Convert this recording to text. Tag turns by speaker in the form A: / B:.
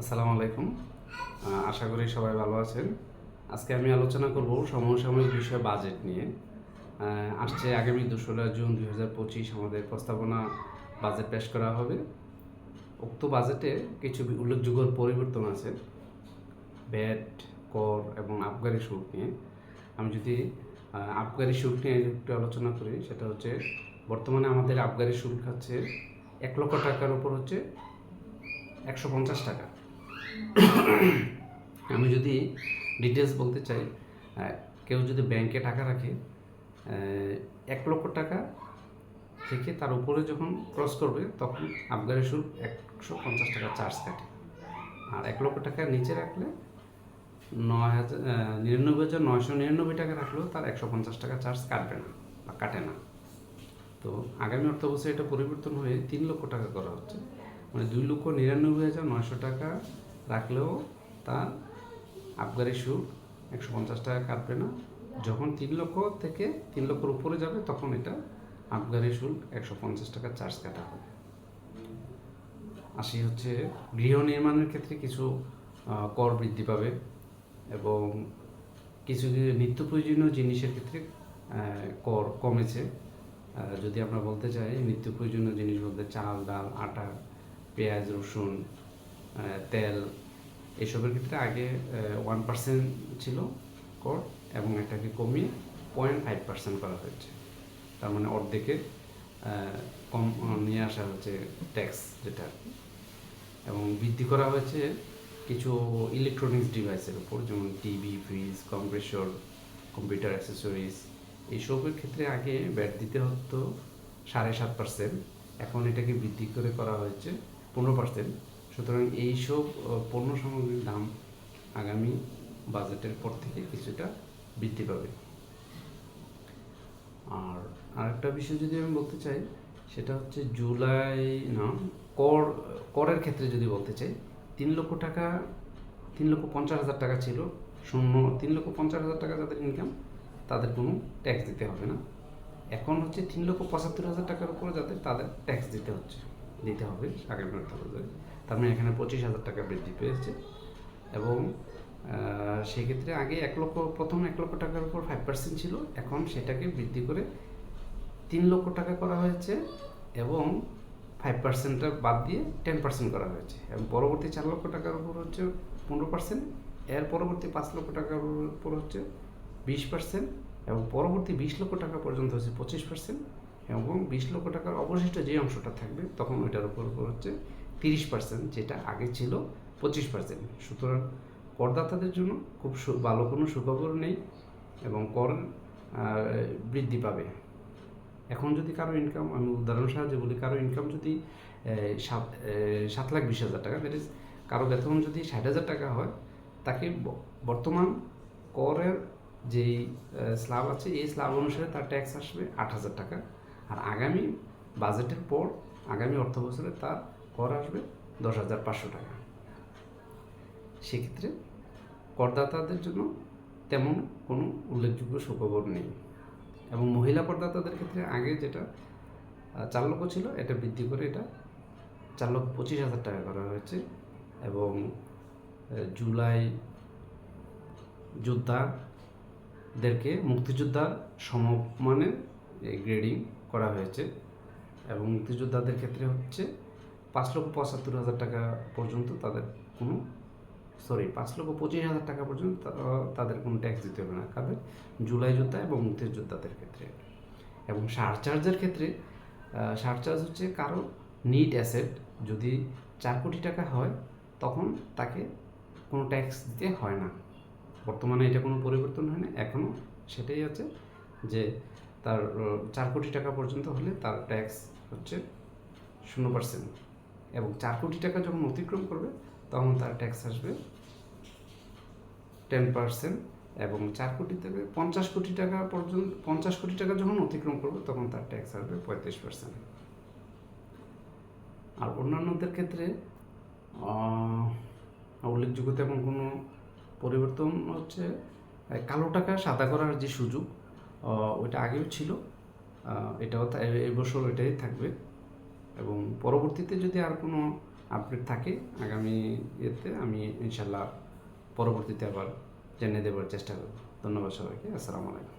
A: আসসালামু আলাইকুম। আশা করি সবাই ভালো আছেন। আজকে আমি আলোচনা করব সমসাময়িক বিষয় বাজেট নিয়ে। আসছে আগামী দোসরা জুন দুই হাজার পঁচিশ আমাদের প্রস্তাবনা বাজেট পেশ করা হবে। উক্ত বাজেটে কিছু উল্লেখযোগ্য পরিবর্তন আছে। ব্যাট কর এবং আবগারি শুল্ক নিয়ে। আমি যদি আবগারি শুল্ক নিয়ে একটু আলোচনা করি, সেটা হচ্ছে বর্তমানে আমাদের আবগারি শুল্ক হচ্ছে এক লক্ষ টাকার উপর হচ্ছে একশো পঞ্চাশ টাকা। আমি যদি ডিটেলস বলতে চাই কেউ যদি ব্যাংকে টাকা রাখে এক লক্ষ টাকা থেকে তার উপরে যখন ক্রস করবে, তখন আবগারি শুল্ক একশো পঞ্চাশ টাকা চার্জ কাটে। আর এক লক্ষ টাকা নিচে রাখলে নয় হাজার নিরানব্বই হাজার নয়শো নিরানব্বই টাকা রাখলেও তার একশো পঞ্চাশ টাকা চার্জ কাটবে না বা কাটে না। তো আগামী অর্থ বছরে এটা পরিবর্তন হয়ে তিন লক্ষ টাকা করা হচ্ছে। মানে দুই লক্ষ নিরানব্বই হাজার নয়শো টাকা রাখলেও তার আবগারি সুদ একশো পঞ্চাশ টাকা কাটবে না। যখন তিন লক্ষ থেকে তিন লক্ষর উপরে যাবে, তখন এটা আবগারি শুল্ক একশো পঞ্চাশ টাকা চার্জ কাটা হবে। আসি হচ্ছে গৃহ নির্মাণের ক্ষেত্রে কিছু কর বৃদ্ধি পাবে এবং কিছু কিছু নিত্য প্রয়োজনীয় জিনিসের ক্ষেত্রে কর কমেছে। যদি আমরা বলতে চাই নিত্য প্রয়োজনীয় জিনিস বলতে চাল, ডাল, আটা, পেঁয়াজ, রসুন তেল এসবের ক্ষেত্রে আগে ওয়ান পার্সেন্ট ছিল কর এবং এটাকে কমিয়ে পয়েন্ট ফাইভ পার্সেন্ট করা হয়েছে। তার মানে অর্ধেকে কম নিয়ে আসা হচ্ছে ট্যাক্স যেটা। এবং বৃদ্ধি করা হয়েছে কিছু ইলেকট্রনিক্স ডিভাইসের উপর, যেমন TV fridge compressor computer accessories এইসবের ক্ষেত্রে আগে ব্যাট দিতে হতো সাড়ে সাত পার্সেন্ট এখন এটাকে বৃদ্ধি করে করা হয়েছে পনেরো পার্সেন্ট সুতরাং এইসব পণ্য সামগ্রীর দাম আগামী বাজেটের পর থেকে কিছুটা বৃদ্ধি পাবে। আর আরেকটা বিষয় যদি আমি বলতে চাই, সেটা হচ্ছে জুলাই, না, কর, করের ক্ষেত্রে যদি বলতে চাই, তিন লক্ষ টাকা, তিন লক্ষ পঞ্চাশ হাজার টাকা ছিল, শূন্য, তিন লক্ষ পঞ্চাশ হাজার টাকা যাদের ইনকাম তাদের কোনো ট্যাক্স দিতে হবে না। এখন হচ্ছে তিন লক্ষ পঁচাত্তর হাজার টাকার উপরে যাদের, তাদের ট্যাক্স দিতে হচ্ছে, দিতে হবে আগামী অর্থ তার মানে এখানে পঁচিশ হাজার টাকা বৃদ্ধি পেয়েছে। এবং সেক্ষেত্রে আগে এক লক্ষ, প্রথম এক লক্ষ টাকার উপর ফাইভ পার্সেন্ট ছিল। এখন সেটাকে বৃদ্ধি করে তিন লক্ষ টাকা করা হয়েছে এবং ফাইভ পার্সেন্টটা বাদ দিয়ে টেন পার্সেন্ট করা হয়েছে। এবং পরবর্তী চার লক্ষ টাকার উপর হচ্ছে পনেরো পার্সেন্ট এর পরবর্তী পাঁচ লক্ষ টাকার উপর হচ্ছে বিশ পার্সেন্ট এবং পরবর্তী বিশ লক্ষ টাকা পর্যন্ত হচ্ছে পঁচিশ পার্সেন্ট এবং বিশ লক্ষ টাকার অবশিষ্ট যে অংশটা থাকবে তখন ওইটার উপর হচ্ছে তিরিশ পার্সেন্ট যেটা আগে ছিল পঁচিশ পার্সেন্ট সুতরাং করদাতাদের জন্য খুব ভালো কোনো সুখবর নেই এবং কর বৃদ্ধি পাবে। এখন যদি কারও ইনকাম আমি উদাহরণ সাহায্যে বলি, কারও ইনকাম যদি সাত সাত লাখ বিশ হাজার টাকা দ্যাট ইজ কারও বেতন যদি ষাট হাজার টাকা হয়, তাকে বর্তমান করের যেই স্ল্যাব আছে, এই স্ল্যাব অনুসারে তার ট্যাক্স আসবে আট হাজার টাকা। আর আগামী বাজেটের পর, আগামী অর্থ বছরে তার কর আসবে দশ হাজার পাঁচশো টাকা। সেক্ষেত্রে করদাতাদের জন্য তেমন কোনো উল্লেখযোগ্য সুখবর নেই এবং মহিলা করদাতাদের ক্ষেত্রে আগে যেটা চার লক্ষ ছিল, এটা বৃদ্ধি করে এটা চার লক্ষ পঁচিশ হাজার টাকা করা হয়েছে এবং জুলাই যোদ্ধাদেরকে মুক্তিযোদ্ধার সমমানের গ্রেডিং করা হয়েছে এবং মুক্তিযোদ্ধাদের ক্ষেত্রে হচ্ছে পাঁচ লক্ষ পঁচাত্তর হাজার টাকা পর্যন্ত তাদের কোনো সরি পাঁচ লক্ষ পঁচিশ হাজার টাকা পর্যন্ত তাদের কোনো ট্যাক্স দিতে হবে না। কাদের? জুলাই যোদ্ধা এবং মুক্তিযোদ্ধাদের ক্ষেত্রে। এবং সারচার্জের ক্ষেত্রে সারচার্জ হচ্ছে কারও নিট অ্যাসেট যদি চার কোটি টাকা হয়, তখন তাকে কোনো ট্যাক্স দিতে হয় না। বর্তমানে এটা কোনো পরিবর্তন হয় না। এখনও সেটাই আছে যে তার চার কোটি টাকা পর্যন্ত হলে তার ট্যাক্স হচ্ছে শূন্য পার্সেন্ট এবং চার কোটি টাকা যখন অতিক্রম করবে, তখন তার ট্যাক্স আসবে টেন পার্সেন্ট এবং চার কোটি থেকে পঞ্চাশ কোটি টাকা পর্যন্ত, পঞ্চাশ কোটি টাকা যখন অতিক্রম করবে, তখন তার ট্যাক্স আসবে পঁয়ত্রিশ পার্সেন্ট আর অন্যান্যদের ক্ষেত্রে উল্লেখযোগ্য তেমন কোনো পরিবর্তন হচ্ছে কালো টাকা সাদা করার যে সুযোগ ওইটা আগেও ছিল এটাও এবছর এটাই থাকবে। এবং পরবর্তীতে যদি আর কোনো আপডেট থাকে, আগামী ইয়েতে আমি ইনশাল্লাহ পরবর্তীতে আবার জেনে দেবার চেষ্টা করব। ধন্যবাদ সবাইকে। আসসালামু আলাইকুম।